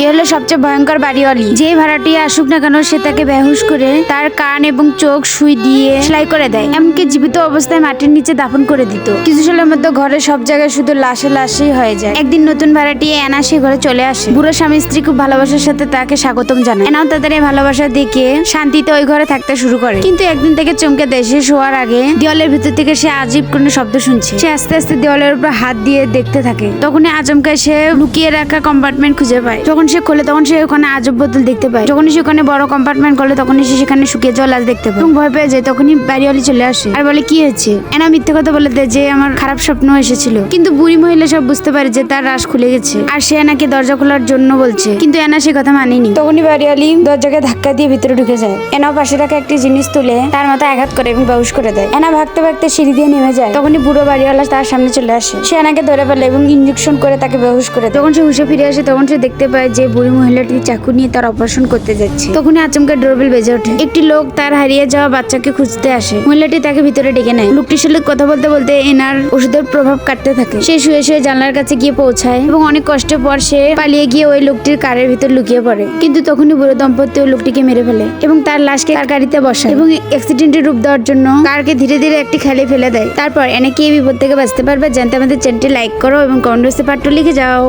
এ হলো সবচেয়ে ভয়ঙ্কর বাড়িওয়ালি। যে ভাড়াটি আসুক না কেন, সে তাকে বেহুশ করে তার কান এবং চোখ সুই দিয়ে সেলাই করে দেয়। এমনকি জীবিত অবস্থায় মাটির নিচে দাফন করে দিত। কিছু সালের মধ্যে ঘরের সব জায়গায় শুধু লাশে লাশই হয়ে যায়। একদিন নতুন ভাড়াটি এনা সে ঘরে চলে আসে। বুড়ো স্বামী স্ত্রী খুব ভালোবাসার সাথে তাকে স্বাগতম জানায়। এনাও তাদের এই ভালোবাসা দেখে শান্তিতে ওই ঘরে থাকতে শুরু করে। কিন্তু একদিন থেকে চমকে দেয় দেশে শোয়ার আগে দেওয়ালের ভিতর থেকে সে আজীব কোনো শব্দ শুনছে। সে আস্তে আস্তে দেওয়ালের উপর হাত দিয়ে দেখতে থাকে। তখনই আচমকায় সে লুকিয়ে রাখা কম্পার্টমেন্ট খুঁজে পায়। যখন সে খোলে, তখন সে ওখানে আজব বোতল দেখতে পায়। যখনই সে ওখানে বড় কম্পার্টমেন্ট খোলে, তখনই সে সেখানে শুকিয়ে জল আজ দেখতে পায়। এবং ভয় পেয়ে যায়, তখনই বাড়িওয়ালি চলে আসে। আর বলে, কি হয়েছে? এনা মিথ্যে কথা বলে দেয় যে, আমার খারাপ স্বপ্ন এসেছিল। কিন্তু বুড়ি মহিলা সব বুঝতে পারে যে, তার রাস খুলে গেছে। আর সে এনাকে দরজা খোলার জন্য বলছে। কিন্তু এনা সে কথা মানেনি। তখনই বাড়িওয়ালি দরজাকে ধাক্কা দিয়ে ভিতরে ঢুকে যায়। এনাও পাশে রাখা একটি জিনিস তুলে তার মাথায় আঘাত করে এবং বেহুশ করে দেয়। এনা ভাগতে ভাগতে সিঁড়ি দিয়ে নেমে যায়। তখনই বুড়ো বাড়িওয়ালা তার সামনে চলে আসে। সে এনাকে ধরে ফেলে এবং ইঞ্জেকশন করে তাকে বেহুশ করে। যখন সে হুশে ফিরে আসে, তখন সে দেখতে পায় যে বুড়ি মহিলাটি চাকু নিয়ে তার অপারেশন করতে যাচ্ছে। তখনই আচমকা ডোরবেল বেজে ওঠে। একটি লোক তার হারিয়ে যাওয়া বাচ্চাকে খুঁজতে আসে। মহিলাটি তাকে ভিতরে ডেকে নেয়। লোকটির সাথে কথা বলতে বলতে এনার ওষুধের প্রভাব কাটতে থাকে। সে শুয়ে শুয়ে জানলার কাছে গিয়ে পৌঁছায় এবং অনেক কষ্টের পর সে পালিয়ে গিয়ে ওই লোকটির কারের ভিতর লুকিয়ে পড়ে। কিন্তু তখনই বুড়ো দম্পতি ওই লোকটিকে মেরে ফেলে এবং তার লাশকে তার গাড়িতে বসায় এবং অ্যাক্সিডেন্টের রূপ দেওয়ার জন্য কারকে ধীরে ধীরে একটি খালে ফেলে দেয়। তারপর এনে কি এই বিপদ থেকে বাঁচতে পারবে জানতে আমাদের চ্যানেলটি লাইক করো এবং কমেন্ট বক্সে পার্ট লিখে যাও।